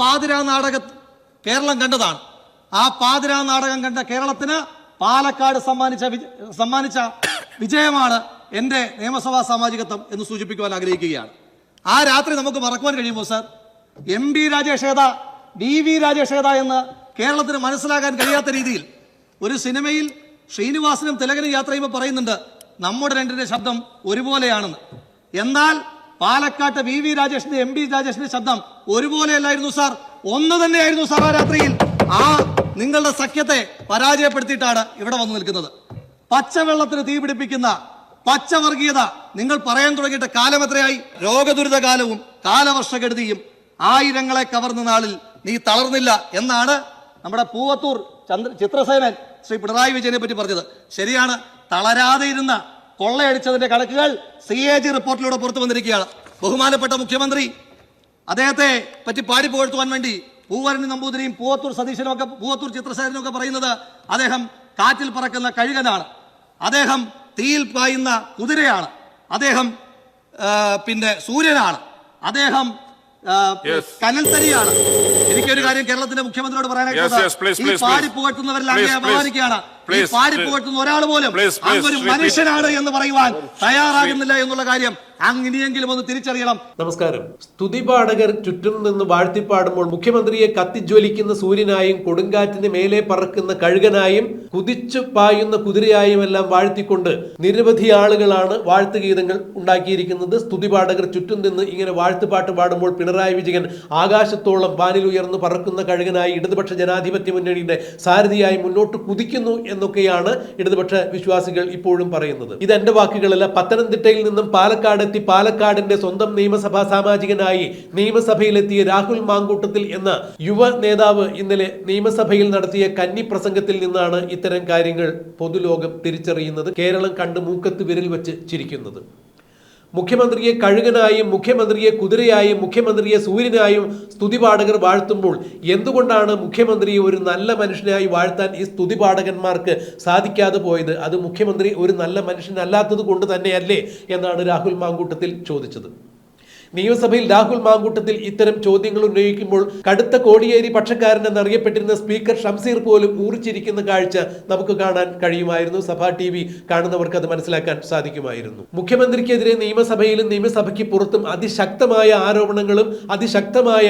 പാതിരാ നാടക കേരളം കണ്ടതാണ്. ആ പാതിരാ നാടകം കണ്ട കേരളത്തിന് പാലക്കാട് സമ്മാനിച്ച സമ്മാനിച്ച വിജയമാണ് എന്റെ നിയമസഭാ സാമാജികത്വം എന്ന് സൂചിപ്പിക്കുവാൻ ആഗ്രഹിക്കുകയാണ്. ആ രാത്രി നമുക്ക് മറക്കുവാൻ കഴിയുമോ സർ? എം ബി രാജേഷേത ഡി വി രാജേഷേത എന്ന് കേരളത്തിന് മനസ്സിലാക്കാൻ കഴിയാത്ത രീതിയിൽ ഒരു സിനിമയിൽ ശ്രീനിവാസനും തിലകനും യാത്ര ചെയ്യുമ്പോൾ പറയുന്നുണ്ട് നമ്മുടെ രണ്ടിന്റെ ശബ്ദം ഒരുപോലെയാണെന്ന്. എന്നാൽ പാലക്കാട്ട് വി വി രാജേഷിന്റെ എം ഡി രാജേഷിന്റെ ശബ്ദം ഒരുപോലെയല്ലായിരുന്നു സാർ. ഒന്ന് തന്നെയായിരുന്നു സാർ ആ രാത്രിയിൽ. ആ നിങ്ങളുടെ സഖ്യത്തെ പരാജയപ്പെടുത്തിയിട്ടാണ് ഇവിടെ വന്നു നിൽക്കുന്നത്. പച്ചവെള്ളത്തിന് തീപിടിപ്പിക്കുന്ന പച്ചവർഗീയത നിങ്ങൾ പറയാൻ തുടങ്ങിയിട്ട് കാലം എത്രയായി? രോഗദുരിത കാലവും കാലവർഷകെടുതിയും ആയിരങ്ങളെ കവർന്ന നാളിൽ നീ തളർന്നില്ല എന്നാണ് നമ്മുടെ പൂവത്തൂർ ചന്ദ്ര ചിത്രസേനൻ ശ്രീ പിണറായി വിജയനെ പറ്റി പറഞ്ഞത്. ശരിയാണ് തളരാതെ ഇരുന്ന കൊള്ളയടിച്ചതിന്റെ കണക്കുകൾ സി എ ജി റിപ്പോർട്ടിലൂടെ പുറത്തു വന്നിരിക്കുകയാണ്. ബഹുമാനപ്പെട്ട മുഖ്യമന്ത്രി അദ്ദേഹത്തെ പറ്റി പാടി പുകഴ്ത്തുവാൻ വേണ്ടി പൂവരണി നമ്പൂതിരിയും പൂവത്തൂർ സതീശനും ഒക്കെ പൂവത്തൂർ ചിത്രസേനനും ഒക്കെ പറയുന്നത് അദ്ദേഹം കാറ്റിൽ പറക്കുന്ന കഴുകനാണ്. അദ്ദേഹം തീയിൽ പായുന്ന കുതിരയാണ്. അദ്ദേഹം പിന്നെ സൂര്യനാണ്. അദ്ദേഹം. കനൽത്തരിയാണ്. എനിക്കൊരു കാര്യം കേരളത്തിന്റെ മുഖ്യമന്ത്രിയോട് പറയാനായിട്ട് പാടി പുകഴ്ത്തുന്നവരിൽ പുകഴ്ത്തുന്നവരെല്ലാം Please, അങ്ങേ please. അപമാനിക്കുകയാണ്. പാടി ഒരാൾ പോലും അങ്ങൊരു മനുഷ്യനാണ് എന്ന് പറയുവാൻ തയ്യാറാകുന്നില്ല എന്നുള്ള കാര്യം അങ്ങനെയെങ്കിലും ഒന്ന് തിരിച്ചറിയണം. നമസ്കാരം. സ്തുതിപാഠകർ ചുറ്റും നിന്ന് വാഴ്ത്തിപ്പാടുമ്പോൾ മുഖ്യമന്ത്രിയെ കത്തിജ്വലിക്കുന്ന സൂര്യനായും കൊടുങ്കാറ്റിന് മേലെ പറക്കുന്ന കഴുകനായും കുതിച്ചു പായുന്ന കുതിരയായും എല്ലാം വാഴ്ത്തിക്കൊണ്ട് നിരവധി ആളുകളാണ് വാഴ്ത്തുഗീതങ്ങൾ ഉണ്ടാക്കിയിരിക്കുന്നത്. സ്തുതിപാഠകർ ചുറ്റും നിന്ന് ഇങ്ങനെ വാഴ്ത്തുപാട്ട് പാടുമ്പോൾ പിണറായി വിജയൻ ആകാശത്തോളം വാനിൽ ഉയർന്നു പറക്കുന്ന കഴുകനായി ഇടതുപക്ഷ ജനാധിപത്യ മുന്നണിയുടെ സാരഥിയായി മുന്നോട്ട് കുതിക്കുന്നു എന്നൊക്കെയാണ് ഇടതുപക്ഷ വിശ്വാസികൾ ഇപ്പോഴും പറയുന്നത്. ഇത് എന്റെ വാക്കുകളല്ല. പത്തനംതിട്ടയിൽ നിന്നും പാലക്കാട് എത്തി പാലക്കാടിന്റെ സ്വന്തം നിയമസഭാ സാമാജികനായി നിയമസഭയിലെത്തിയ രാഹുൽ മാങ്കൂട്ടത്തിൽ എന്ന യുവ നേതാവ് ഇന്നലെ നിയമസഭയിൽ നടത്തിയ കന്നി പ്രസംഗത്തിൽ നിന്നാണ് ഇത്തരം കാര്യങ്ങൾ പൊതുലോകം തിരിച്ചറിയുന്നത്. കേരളം കണ്ട് മൂക്കത്ത് വിരൽ വെച്ച് ചിരിക്കുന്നത്. മുഖ്യമന്ത്രിയെ കഴുകനായും മുഖ്യമന്ത്രിയെ കുതിരയായും മുഖ്യമന്ത്രിയെ സൂര്യനായും സ്തുതിപാഠകർ വാഴ്ത്തുമ്പോൾ എന്തുകൊണ്ടാണ് മുഖ്യമന്ത്രിയെ ഒരു നല്ല മനുഷ്യനായി വാഴ്ത്താൻ ഈ സ്തുതിപാഠകന്മാർക്ക് സാധിക്കാതെ പോയത്? അത് മുഖ്യമന്ത്രി ഒരു നല്ല മനുഷ്യനല്ലാത്തത് കൊണ്ട് തന്നെയല്ലേ എന്നാണ് രാഹുൽ മാങ്കൂട്ടത്തിൽ ചോദിച്ചത്. നിയമസഭയിൽ രാഹുൽ മാങ്കൂട്ടത്തിൽ ഇത്തരം ചോദ്യങ്ങൾ ഉന്നയിക്കുമ്പോൾ കടുത്ത കോടിയേരി പക്ഷക്കാരൻ എന്നറിയപ്പെട്ടിരുന്ന സ്പീക്കർ ഷംസീർ പോലും ഊറിച്ചിരിക്കുന്ന കാഴ്ച നമുക്ക് കാണാൻ കഴിയുമായിരുന്നു. സഭാ ടി വി കാണുന്നവർക്ക് അത് മനസ്സിലാക്കാൻ സാധിക്കുമായിരുന്നു. മുഖ്യമന്ത്രിക്കെതിരെ നിയമസഭയിലും നിയമസഭയ്ക്ക് പുറത്തും അതിശക്തമായ ആരോപണങ്ങളും അതിശക്തമായ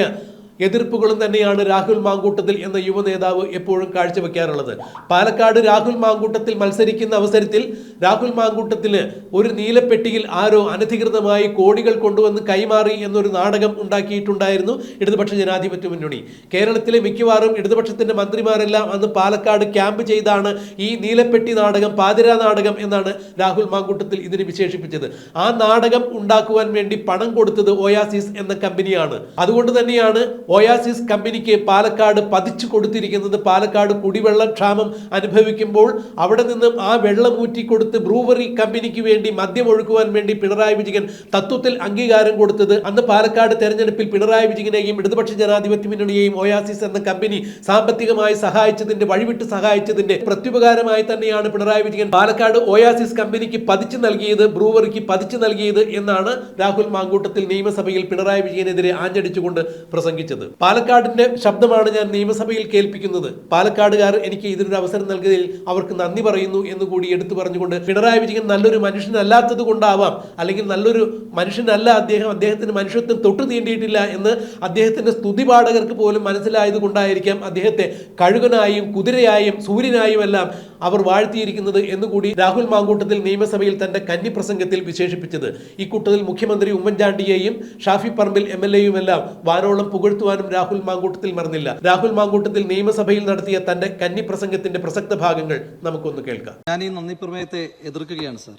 എതിർപ്പുകളും തന്നെയാണ് രാഹുൽ മാങ്കൂട്ടത്തിൽ എന്ന യുവ നേതാവ് എപ്പോഴും കാഴ്ചവെക്കാറുള്ളത്. പാലക്കാട് രാഹുൽ മാങ്കൂട്ടത്തിൽ മത്സരിക്കുന്ന അവസരത്തിൽ രാഹുൽ മാങ്കൂട്ടത്തിന് ഒരു നീലപ്പെട്ടിയിൽ ആരോ അനധികൃതമായി കോടികൾ കൊണ്ടുവന്ന് കൈമാറി എന്നൊരു നാടകം ഉണ്ടാക്കിയിട്ടുണ്ടായിരുന്നു ഇടതുപക്ഷ ജനാധിപത്യ മുന്നണി. കേരളത്തിലെ മിക്കവാറും ഇടതുപക്ഷത്തിന്റെ മന്ത്രിമാരെല്ലാം അന്ന് പാലക്കാട് ക്യാമ്പ് ചെയ്താണ് ഈ നീലപ്പെട്ടി നാടകം പാതിരാ നാടകം എന്നാണ് രാഹുൽ മാങ്കൂട്ടത്തിൽ ഇതിനെ വിശേഷിപ്പിച്ചത്. ആ നാടകം ഉണ്ടാക്കുവാൻ വേണ്ടി പണം കൊടുത്തത് ഒയാസിസ് എന്ന കമ്പനിയാണ്. അതുകൊണ്ട് തന്നെയാണ് ഓയാസിസ് കമ്പനിക്ക് പാലക്കാട് പതിച്ചു കൊടുത്തിരിക്കുന്നത് പാലക്കാട് കുടിവെള്ള ക്ഷാമം അനുഭവിക്കുമ്പോൾ അവിടെ നിന്നും ആ വെള്ളം ഊറ്റിക്കൊടുത്ത് ബ്രൂവറി കമ്പനിക്ക് വേണ്ടി മദ്യം ഒഴുക്കുവാൻ വേണ്ടി പിണറായി വിജയൻ തത്വത്തിൽ അംഗീകാരം കൊടുത്തത്. അന്ന് പാലക്കാട് തെരഞ്ഞെടുപ്പിൽ പിണറായി വിജയനെയും ഇടതുപക്ഷ ജനാധിപത്യ മുന്നണിയെയും ഒയാസിസ് എന്ന കമ്പനി സാമ്പത്തികമായി സഹായിച്ചതിന്റെ വഴിവിട്ട് സഹായിച്ചതിന്റെ പ്രത്യുപകാരമായി തന്നെയാണ് പിണറായി വിജയൻ പാലക്കാട് ഒയാസിസ് കമ്പനിക്ക് പതിച്ചു നൽകിയത് ബ്രൂവറിക്ക് പതിച്ചു നൽകിയത് എന്നാണ് രാഹുൽ മാങ്കൂട്ടത്തിൽ നിയമസഭയിൽ പിണറായി വിജയനെതിരെ ആഞ്ഞടിച്ചുകൊണ്ട് പ്രസംഗിച്ചത്. പാലക്കാടിന്റെ ശബ്ദമാണ് ഞാൻ നിയമസഭയിൽ കേൾപ്പിക്കുന്നത്. പാലക്കാടുകാർ എനിക്ക് ഇതിനൊരു അവസരം നൽകിയതിൽ അവർക്ക് നന്ദി പറയുന്നു എന്ന് കൂടി എടുത്തു പറഞ്ഞുകൊണ്ട് പിണറായി വിജയൻ നല്ലൊരു മനുഷ്യനല്ലാത്തത് കൊണ്ടാവാം. അല്ലെങ്കിൽ നല്ലൊരു മനുഷ്യനല്ല അദ്ദേഹം അദ്ദേഹത്തിന് മനുഷ്യത്വം തൊട്ട് തീണ്ടിയിട്ടില്ല എന്ന് അദ്ദേഹത്തിന്റെ സ്തുതിപാഠകർക്ക് പോലും മനസ്സിലായത് കൊണ്ടായിരിക്കാം അദ്ദേഹത്തെ കഴുകനായും കുതിരയായും സൂര്യനായും എല്ലാം അവർ വാഴ്ത്തിയിരിക്കുന്നത് എന്നുകൂടി രാഹുൽ മാങ്കൂട്ടത്തിൽ നിയമസഭയിൽ തന്റെ കന്നി പ്രസംഗത്തിൽ വിശേഷിപ്പിച്ചത്. ഇക്കൂട്ടത്തിൽ കൂട്ടത്തിൽ മുഖ്യമന്ത്രി ഉമ്മൻചാണ്ടിയെയും ഷാഫി പറമ്പിൽ എം എൽ എയുമെല്ലാം വാനോളം പുകഴ്ത്തുവാനും രാഹുൽ മാങ്കൂട്ടത്തിൽ മറന്നില്ല. രാഹുൽ മാങ്കൂട്ടത്തിൽ നിയമസഭയിൽ നടത്തിയ തന്റെ കന്നി പ്രസംഗത്തിന്റെ പ്രസക്ത ഭാഗങ്ങൾ നമുക്കൊന്ന് കേൾക്കാം. ഞാൻ ഈ നന്ദി പ്രമേയത്തെ എതിർക്കുകയാണ് സാർ.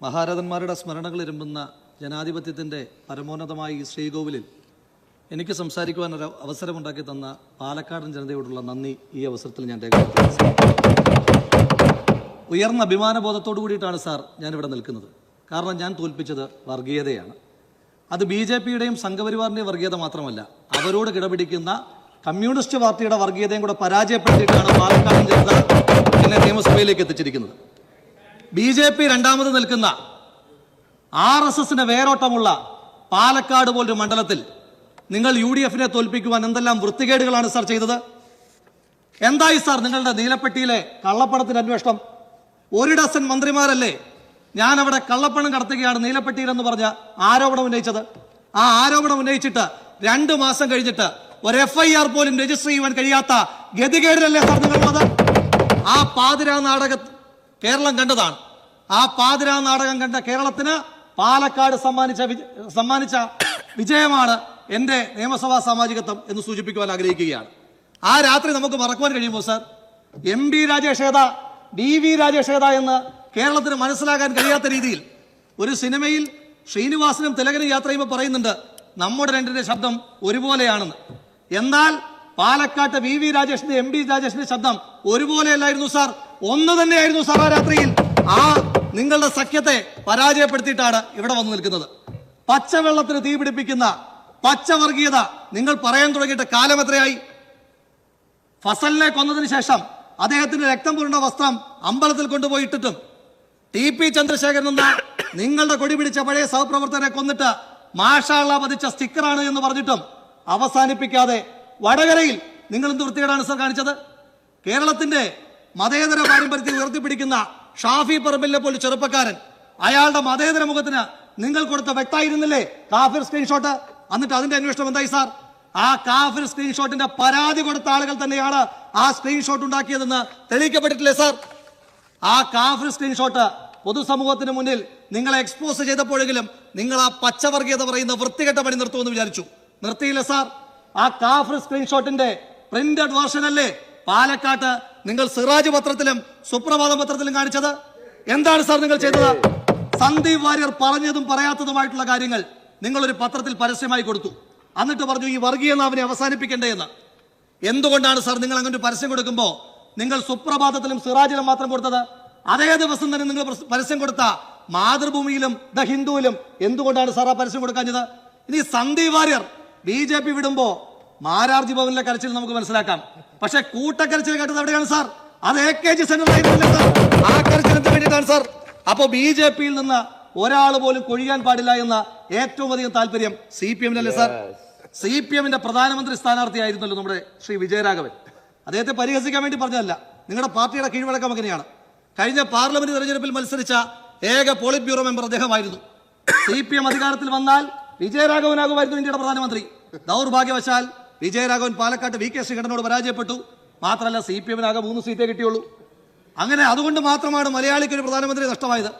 മഹാരഥന്മാരുടെ സ്മരണകൾ ഇരുമ്പുന്ന ജനാധിപത്യത്തിന്റെ പരമോന്നതമായ ഈ ശ്രീകോവിലിൽ എനിക്ക് സംസാരിക്കുവാനൊരു അവസരമുണ്ടാക്കി തന്ന പാലക്കാടൻ ജനതയോടുള്ള നന്ദി ഈ അവസരത്തിൽ ഞാൻ രേഖപ്പെടുത്തുന്നു. ഉയർന്ന അഭിമാനബോധത്തോടു കൂടിയിട്ടാണ് സാർ ഞാനിവിടെ നിൽക്കുന്നത്. കാരണം ഞാൻ തോൽപ്പിച്ചത് വർഗീയതയാണ്. അത് ബി ജെ പിയുടെയും സംഘപരിവാറിന്റെയും വർഗീയത മാത്രമല്ല അവരോട് കിടപിടിക്കുന്ന കമ്മ്യൂണിസ്റ്റ് പാർട്ടിയുടെ വർഗീയതയും കൂടെ പരാജയപ്പെടുത്തിയിട്ടാണ് പാലക്കാട് ജനത എന്നെ നിയമസഭയിലേക്ക് എത്തിച്ചിരിക്കുന്നത്. ബി ജെ പി രണ്ടാമത് നിൽക്കുന്ന ആർ എസ് എസിന്റെ വേരോട്ടമുള്ള പാലക്കാട് പോലൊരു മണ്ഡലത്തിൽ നിങ്ങൾ യു ഡി എഫിനെ തോൽപ്പിക്കുവാൻ എന്തെല്ലാം വൃത്തികേടുകളാണ് സാർ ചെയ്തത്? എന്തായി സാർ നിങ്ങളുടെ നീലപ്പെട്ടിയിലെ കള്ളപ്പണത്തിന്റെ അന്വേഷണം? ഒരു ഡസൻ മന്ത്രിമാരല്ലേ? ഞാൻ അവിടെ കള്ളപ്പണം കടത്തുകയാണ് നീലപ്പെട്ടിയിൽ എന്ന് പറഞ്ഞ ആരോപണം ഉന്നയിച്ചത്. ആ ആരോപണം ഉന്നയിച്ചിട്ട് രണ്ടു മാസം കഴിഞ്ഞിട്ട് ഒരു എഫ് ഐ ആർ പോലും രജിസ്റ്റർ ചെയ്യുവാൻ കഴിയാത്ത ഗതികേടിലല്ലേ സാർ നിങ്ങളുള്ളത് ആ പാതിരാ നാടക കേരളം കണ്ടതാണ്. ആ പാതിരാ നാടകം കണ്ട കേരളത്തിന് പാലക്കാട് സമ്മാനിച്ച സമ്മാനിച്ച വിജയമാണ് എന്റെ നിയമസഭാ സാമാജികത്വം എന്ന് സൂചിപ്പിക്കുവാൻ ആഗ്രഹിക്കുകയാണ്. ആ രാത്രി നമുക്ക് മറക്കുവാൻ കഴിയുമോ sir? M B Rajesh D V Rajesh എന്ന് കേരളത്തിന് മനസ്സിലാക്കാൻ കഴിയാത്ത രീതിയിൽ ഒരു സിനിമയിൽ ശ്രീനിവാസനും തിലകനും യാത്ര ചെയ്യുമ്പോൾ പറയുന്നുണ്ട് നമ്മുടെ രണ്ടിന്റെ ശബ്ദം ഒരുപോലെയാണെന്ന്. എന്നാൽ പാലക്കാട്ട് വി വി രാജേഷിന്റെ എം ബി രാജേഷിന്റെ ശബ്ദം ഒരുപോലെയല്ലായിരുന്നു സാർ. ഒന്ന് തന്നെയായിരുന്നു സാർ ആ രാത്രിയിൽ. ആ നിങ്ങളുടെ സഖ്യത്തെ പരാജയപ്പെടുത്തിയിട്ടാണ് ഇവിടെ വന്നു നിൽക്കുന്നത്. പച്ചവെള്ളത്തിന് തീപിടിപ്പിക്കുന്ന പച്ചവർഗീയത നിങ്ങൾ പറയാൻ തുടങ്ങിയിട്ട് കാലം എത്രയായി? ഫസലിനെ കൊന്നതിന് ശേഷം അദ്ദേഹത്തിന്റെ രക്തം പുരണ്ട വസ്ത്രം അമ്പലത്തിൽ കൊണ്ടുപോയി ടി പി ചന്ദ്രശേഖരൻ എന്ന നിങ്ങളുടെ കൊടി പിടിച്ച പഴയ സഹപ്രവർത്തകരെ കൊന്നിട്ട് മാഷാള പതിച്ച സ്റ്റിക്കറാണ് എന്ന് പറഞ്ഞിട്ടും അവസാനിപ്പിക്കാതെ വടകരയിൽ നിങ്ങൾ എന്ത് വൃത്തികേടാണ് സർ കാണിച്ചത്? കേരളത്തിന്റെ മതേതര പാരമ്പര്യത്തെ ഉയർത്തിപ്പിടിക്കുന്ന ഷാഫി പറമ്പിലെ പോലെ ചെറുപ്പക്കാരൻ അയാളുടെ മതേതര മുഖത്തിന് നിങ്ങൾ കൊടുത്ത വ്യക്തമായിരുന്നില്ലേ? കാഫിർ സ്ക്രീൻഷോട്ട് എന്നിട്ട് അതിന്റെ അന്വേഷണം എന്തായി സാർ? ആ കാഫിർ സ്ക്രീൻഷോട്ടിന്റെ പരാതി കൊടുത്ത ആളുകൾ തന്നെയാണ് ആ സ്ക്രീൻഷോട്ട് ഉണ്ടാക്കിയതെന്ന് തെളിയിക്കപ്പെട്ടിട്ടില്ലേ സാർ? ആ കാഫിർ സ്ക്രീൻഷോട്ട് പൊതുസമൂഹത്തിന് മുന്നിൽ നിങ്ങളെ എക്സ്പോസ് ചെയ്തപ്പോഴെങ്കിലും നിങ്ങൾ ആ പച്ചവർഗീയത പറയുന്ന വൃത്തികെട്ട പണി നിർത്തുമെന്ന് വിചാരിച്ചു. നിർത്തിയില്ല സാർ. ആ കാഫിർ സ്ക്രീൻഷോട്ടിന്റെ പ്രിന്റഡ് വേർഷൻ അല്ലേ പാലക്കാട്ട് നിങ്ങൾ സിറാജ് പത്രത്തിലും സുപ്രഭാത പത്രത്തിലും കാണിച്ചത്? എന്താണ് സാർ നിങ്ങൾ ചെയ്തത്? സന്ദീപ് വാര്യർ പറഞ്ഞതും പറയാത്തതുമായിട്ടുള്ള കാര്യങ്ങൾ നിങ്ങളൊരു ഒരു പത്രത്തിൽ പരസ്യമായി കൊടുത്തു. എന്നിട്ട് പറഞ്ഞു ഈ വർഗീയ നാവിനെ അവസാനിപ്പിക്കണ്ടേ എന്ന്. എന്തുകൊണ്ടാണ് സാർ നിങ്ങൾ അങ്ങനെ ഒരു പരസ്യം കൊടുക്കുമ്പോൾ നിങ്ങൾ സുപ്രഭാതത്തിലും സിറാജിലും മാത്രം കൊടുത്തത്? അതേ ദിവസം തന്നെ നിങ്ങൾ പരസ്യം കൊടുത്ത മാതൃഭൂമിയിലും ദ ഹിന്ദുവിലും എന്തുകൊണ്ടാണ് സാർ ആ പരസ്യം കൊടുക്കാഞ്ഞത്? ഇനി Sandeep Warrier B J P വിടുമ്പോ Mararji ഭവനിലെ കരച്ചിൽ നമുക്ക് മനസ്സിലാക്കാം. പക്ഷെ കൂട്ടക്കരച്ചിൽ കേട്ടത് എവിടെയാണ് സാർ? അത് എ കെ ജി സെന്റർ ആ കരച്ചിലെ വേണ്ടിയിട്ടാണ് സാർ. അപ്പോൾ ബി ജെ പിയിൽ നിന്ന് ഒരാൾ പോലും കൊഴിയാൻ പാടില്ല എന്ന ഏറ്റവും അധികം താല്പര്യം സി പി എമ്മിനല്ലേ സാർ സി പി എമ്മിന്റെ പ്രധാനമന്ത്രി സ്ഥാനാർത്ഥിയായിരുന്നല്ലോ നമ്മുടെ ശ്രീ വിജയരാഘവൻ. അദ്ദേഹത്തെ പരിഹസിക്കാൻ വേണ്ടി പറഞ്ഞതല്ല. നിങ്ങളുടെ പാർട്ടിയുടെ കീഴ്വഴക്കം അങ്ങനെയാണ്. കഴിഞ്ഞ പാർലമെന്റ് തെരഞ്ഞെടുപ്പിൽ മത്സരിച്ച ഏക പോളിറ്റ് ബ്യൂറോ മെമ്പർ അദ്ദേഹമായിരുന്നു. സി പി എം അധികാരത്തിൽ വന്നാൽ വിജയരാഘവനാകുമായിരുന്നു ഇന്ത്യയുടെ പ്രധാനമന്ത്രി. ദൗർഭാഗ്യവശാൽ വിജയരാഘവൻ പാലക്കാട്ട് വി കെ ശ്രീകണ്ഠനോട് പരാജയപ്പെട്ടു. മാത്രമല്ല സി പി എമ്മിനാകെ മൂന്ന് സീറ്റേ കിട്ടിയുള്ളൂ. അങ്ങനെ അതുകൊണ്ട് മാത്രമാണ് മലയാളിക്ക് ഒരു പ്രധാനമന്ത്രി നഷ്ടമായത്.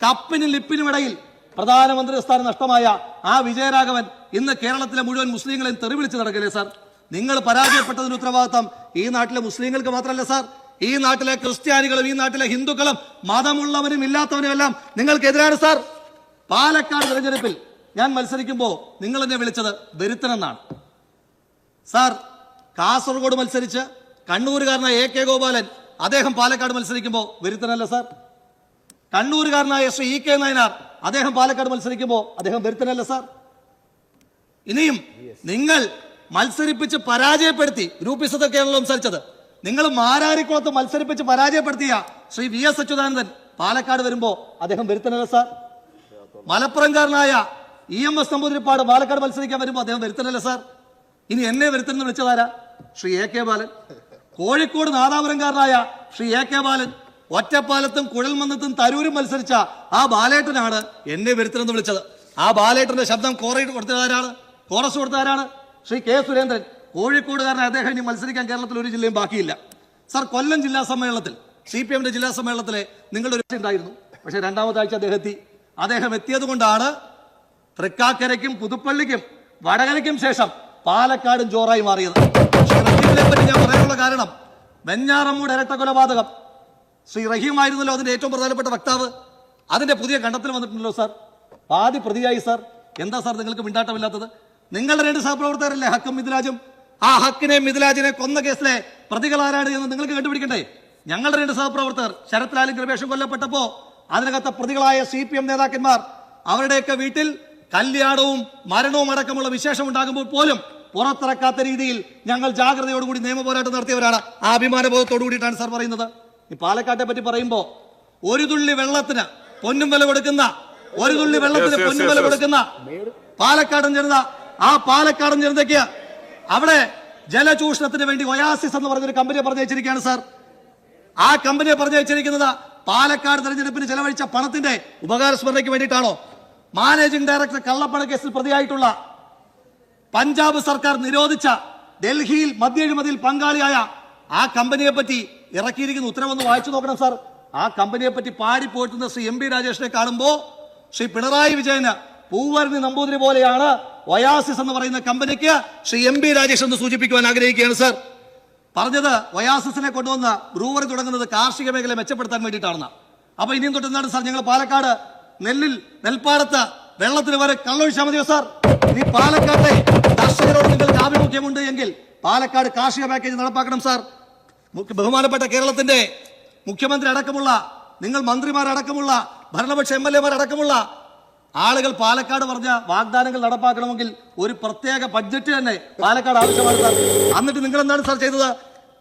കപ്പിനും ലിപ്പിനും ഇടയിൽ പ്രധാനമന്ത്രി സ്ഥാനം നഷ്ടമായ ആ വിജയരാഘവൻ ഇന്ന് കേരളത്തിലെ മുഴുവൻ മുസ്ലിങ്ങളെയും തെറിവിളിച്ച് നടക്കില്ലേ സാർ? നിങ്ങൾ പരാജയപ്പെട്ടതിന് ഉത്തരവാദിത്തം ഈ നാട്ടിലെ മുസ്ലിങ്ങൾക്ക് മാത്രമല്ല സാർ. ഈ നാട്ടിലെ ക്രിസ്ത്യാനികളും ഈ നാട്ടിലെ ഹിന്ദുക്കളും മതമുള്ളവരും ഇല്ലാത്തവരും എല്ലാം നിങ്ങൾക്കെതിരാണ് സാർ. പാലക്കാട് തെരഞ്ഞെടുപ്പിൽ ഞാൻ മത്സരിക്കുമ്പോൾ നിങ്ങൾ എന്നെ വിളിച്ചത് ദരിദ്രനെന്നാണ് സാർ കാസർഗോഡ് മത്സരിച്ച് കണ്ണൂരുകാരനായ എ കെ ഗോപാലൻ അദ്ദേഹം പാലക്കാട് മത്സരിക്കുമ്പോൾ വരുത്തനല്ല സാർ. കണ്ണൂരുകാരനായ ശ്രീ ഇ കെ നയനാർ അദ്ദേഹം പാലക്കാട് മത്സരിക്കുമ്പോൾ അദ്ദേഹം വരുത്തനല്ല സാർ. ഇനിയും നിങ്ങൾ മത്സരിപ്പിച്ച് പരാജയപ്പെടുത്തി ഗ്രൂപ്പിസത്തൊക്കെയാണല്ലോ സംസാരിച്ചത്. നിങ്ങൾ മാരാരിക്കുളത്ത് മത്സരിപ്പിച്ച് പരാജയപ്പെടുത്തിയ ശ്രീ വി എസ് അച്യുതാനന്ദൻ പാലക്കാട് വരുമ്പോൾ അദ്ദേഹം വരുത്തനല്ല sir. മലപ്പുറംകാരനായ E M S Namboodiripad Palakkad മത്സരിക്കാൻ വരുമ്പോൾ അദ്ദേഹം വരുത്തനല്ല സാർ. ഇനി എന്നെ വരുത്തനെന്ന് വിളിച്ചതാരാ? Shri A K Balan. Kozhikode നാദാപുരംകാരനായ ശ്രീ എ കെ ബാലൻ. ഒറ്റപ്പാലത്തും കുഴൽമന്നത്തും തരൂരും മത്സരിച്ച ആ ബാലേട്ടനാണ് എന്നെ വരുത്തനെന്ന് വിളിച്ചത്. ആ ബാലേട്ടന്റെ ശബ്ദം കോറയിട്ട് കൊടുത്തതാരാണ് കോറസ് കൊടുത്തതാരാണ് ശ്രീ കെ സുരേന്ദ്രൻ. കോഴിക്കോടുകാരൻ അദ്ദേഹം ഇനി മത്സരിക്കാൻ കേരളത്തിൽ ഒരു ജില്ലയും ബാക്കിയില്ല. സാർ കൊല്ലം ജില്ലാ സമ്മേളനത്തിൽ സി പി എമ്മിന്റെ ജില്ലാ സമ്മേളനത്തിലെ നിങ്ങളുടെ ഒരു ഉണ്ടായിരുന്നു. പക്ഷേ രണ്ടാമത്തെ ആഴ്ച അദ്ദേഹം എത്തി. അദ്ദേഹം എത്തിയത് കൊണ്ടാണ് തൃക്കാക്കരയ്ക്കും പുതുപ്പള്ളിക്കും വടകരയ്ക്കും ശേഷം പാലക്കാടും ജോറായി മാറിയത്. പറ്റി ഞാൻ പറയാനുള്ള കാരണം വെഞ്ഞാറമ്മൂട് ഇരട്ട കൊലപാതകം ശ്രീ റഹീമായിരുന്നല്ലോ അതിന്റെ ഏറ്റവും പ്രധാനപ്പെട്ട വക്താവ്. അതിന്റെ പുതിയ കണ്ടെത്തൽ വന്നിട്ടുണ്ടല്ലോ സാർ. ആദ്യ പ്രതിയായി സാർ. എന്താ സാർ നിങ്ങൾക്ക് മിണ്ടാട്ടമില്ലാത്തത്? നിങ്ങളുടെ രണ്ട് സഹപ്രവർത്തകരല്ലേ ഹക്കും മിഥിലാജും ആ ഹക്കിനെ മിഥിലാജിനെ കൊന്ന കേസിലെ പ്രതികൾ ആരാണ് എന്ന് നിങ്ങൾക്ക് കണ്ടുപിടിക്കണ്ടേ? ഞങ്ങളുടെ രണ്ട് സഹപ്രവർത്തകർ ശരത് ലാലും കൃപേഷും കൊല്ലപ്പെട്ടപ്പോ അതിനകത്തെ പ്രതികളായ സി പി എം നേതാക്കന്മാർ അവരുടെയൊക്കെ വീട്ടിൽ കല്യാണവും മരണവും അടക്കമുള്ള വിശേഷം ഉണ്ടാകുമ്പോൾ പോലും പുറത്തിറക്കാത്ത രീതിയിൽ ഞങ്ങൾ ജാഗ്രതയോടുകൂടി നിയമ പോരാട്ടം നടത്തിയവരാണ്. ആ അഭിമാനബോധത്തോടു കൂടിയിട്ടാണ് സാർ പറയുന്നത്. ഈ പാലക്കാട്ടെ പറ്റി പറയുമ്പോ ഒരു തുള്ളി വെള്ളത്തിന് പൊന്നും വില കൊടുക്കുന്ന ഒരു തുള്ളി വെള്ളത്തിന് പൊന്നും വില കൊടുക്കുന്ന പാലക്കാടൻ ജനത ആ പാലക്കാടൻ ജനതയ്ക്ക് അവിടെ ജലചൂഷണത്തിന് വേണ്ടി ഒയാസിസ് എന്ന് പറഞ്ഞൊരു കമ്പനിയെ പറഞ്ഞു വെച്ചിരിക്കുകയാണ് സാർ. ആ കമ്പനിയെ പറഞ്ഞു വെച്ചിരിക്കുന്നത് പാലക്കാട് തെരഞ്ഞെടുപ്പിന് ചെലവഴിച്ച പണത്തിന്റെ ഉപകാരസ്മരണയ്ക്ക് വേണ്ടിയിട്ടാണോ? മാനേജിംഗ് ഡയറക്ടർ കള്ളപ്പണ കേസിൽ പ്രതിയായിട്ടുള്ള പഞ്ചാബ് സർക്കാർ നിരോധിച്ച ഡൽഹിയിൽ മദ്യഴിമതിയിൽ പങ്കാളിയായ ആ കമ്പനിയെ പറ്റി ഇറക്കിയിരിക്കുന്ന. ഉത്തരവൊന്ന് വായിച്ചു നോക്കണം സാർ. ആ കമ്പനിയെ പറ്റി പാടിപ്പോയിട്ടുന്ന ശ്രീ എം പി രാജേഷിനെ കാണുമ്പോ ശ്രീ പിണറായി വിജയന് പൂവരണി നമ്പൂതിരി പോലെയാണ് വയാസിസ് എന്ന് പറയുന്ന കമ്പനിക്ക് ശ്രീ എം പി രാജേഷ് എന്ന് സൂചിപ്പിക്കുവാൻ ആഗ്രഹിക്കുകയാണ് സാർ. പറഞ്ഞത് വയാസിസിനെ കൊണ്ടുവന്ന ബ്രൂവറി തുടങ്ങുന്നത് കാർഷിക മേഖല മെച്ചപ്പെടുത്താൻ വേണ്ടിയിട്ടാണെന്ന്. അപ്പൊ ഇനിയും തൊട്ട് എന്താണ് സാർ? ഞങ്ങൾ പാലക്കാട് നെല്ലിൽ നെൽപ്പാടത്ത് വെള്ളത്തിന് വരെ കള്ളൊഴിച്ചാൽ മതിയോ സാർ? ഇനി പാലക്കാട്ടെ കർഷകരോട് നിങ്ങൾക്ക് ആഭിമുഖ്യമുണ്ട് എങ്കിൽ പാലക്കാട് കാർഷിക പാക്കേജ് നടപ്പാക്കണം സാർ. ബഹുമാനപ്പെട്ട കേരളത്തിന്റെ മുഖ്യമന്ത്രി അടക്കമുള്ള നിങ്ങൾ മന്ത്രിമാരടക്കമുള്ള ഭരണപക്ഷ എം എൽ എമാർ അടക്കമുള്ള ആളുകൾ പാലക്കാട് പറഞ്ഞ വാഗ്ദാനങ്ങൾ നടപ്പാക്കണമെങ്കിൽ ഒരു പ്രത്യേക ബഡ്ജറ്റ് തന്നെ പാലക്കാട് ആവശ്യമാണ് എന്നിട്ട് നിങ്ങൾ എന്താണ് സാർ ചെയ്തത്?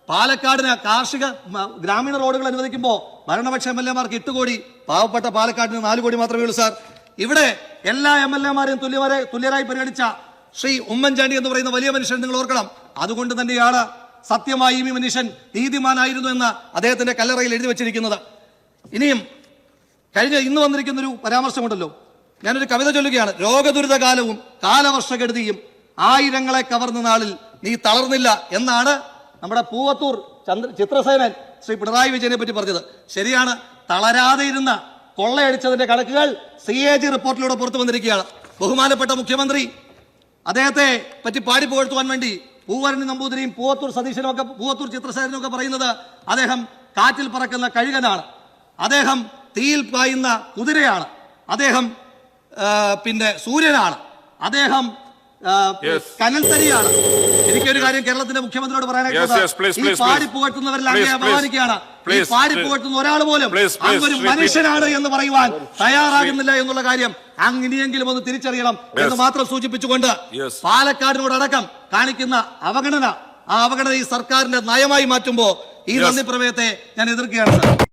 പാലക്കാടിന് കാർഷിക ഗ്രാമീണ റോഡുകൾ അനുവദിക്കുമ്പോൾ ഭരണപക്ഷ എം എൽ എമാർക്ക് എട്ട് കോടി പാവപ്പെട്ട പാലക്കാടിന് നാല് കോടി മാത്രമേ ഉള്ളൂ സാർ. ഇവിടെ എല്ലാ എം എൽ എമാരെയും തുല്യവരെ തുല്യരായി പരിഗണിച്ച ശ്രീ ഉമ്മൻചാണ്ടി എന്ന് പറയുന്ന വലിയ മനുഷ്യൻ നിങ്ങൾ ഓർക്കണം. അതുകൊണ്ട് തന്നെയാണ് സത്യമായി ഈ മനുഷ്യൻ നീതിമാനായിരുന്നു എന്ന് അദ്ദേഹത്തിന്റെ കല്ലറയിൽ എഴുതി വെച്ചിരിക്കുന്നത്. ഇനിയും കഴിഞ്ഞ ഇന്ന് വന്നിരിക്കുന്ന ഒരു പരാമർശമുണ്ടല്ലോ. ഞാനൊരു കവിത ചൊല്ലുകയാണ്. രോഗദുരിത കാലവും കാലവർഷകെടുതിയും ആയിരങ്ങളെ കവർന്ന നാളിൽ നീ തളർന്നില്ല എന്നാണ് നമ്മുടെ പൂവത്തൂർ ചന്ദ്ര ചിത്രസേനൻ ശ്രീ പിണറായി വിജയനെ പറ്റി പറഞ്ഞത്. ശരിയാണ് തളരാതെ ഇരുന്ന കൊള്ളയടിച്ചതിന്റെ കണക്കുകൾ സി എ ജി റിപ്പോർട്ടിലൂടെ പുറത്തു വന്നിരിക്കുകയാണ്. ബഹുമാനപ്പെട്ട മുഖ്യമന്ത്രി അദ്ദേഹത്തെ പറ്റി പാടി പുകഴ്ത്തുവാൻ വേണ്ടി പൂവരണി നമ്പൂതിരിയും പൂവത്തൂർ സതീശനും ഒക്കെ പൂവത്തൂർ ചിത്രശേഖരനും ഒക്കെ പറയുന്നത് അദ്ദേഹം കാറ്റിൽ പറക്കുന്ന കഴുകനാണ് അദ്ദേഹം തീയിൽ പായുന്ന കുതിരയാണ് അദ്ദേഹം പിന്നെ സൂര്യനാണ് അദ്ദേഹം. കനൽത്തരിയാണ് എനിക്കൊരു കാര്യം കേരളത്തിന്റെ മുഖ്യമന്ത്രിയോട് പറയാനായിട്ട് പാരി ഈ അങ്ങനെ പാടി please. പുകഴ്ത്തുന്നവരെല്ലാം അങ്ങേ അപമാനിക്കുകയാണ്. ഈ പാരി പാടി പുകഴ്ത്തുന്ന ഒരാൾ പോലും അങ്ങൊരു മനുഷ്യനാണ് എന്ന് പറയുവാൻ തയ്യാറാകുന്നില്ല എന്നുള്ള കാര്യം അങ്ങനെയെങ്കിലും ഒന്ന് തിരിച്ചറിയണം എന്ന് മാത്രം സൂചിപ്പിച്ചുകൊണ്ട്. പാലക്കാടിനോടടക്കം കാണിക്കുന്ന അവഗണന ആ അവഗണന ഈ സർക്കാരിന്റെ നയമായി മാറ്റുമ്പോ ഈ. നന്ദി പ്രമേയത്തെ ഞാൻ എതിർക്കുകയാണ്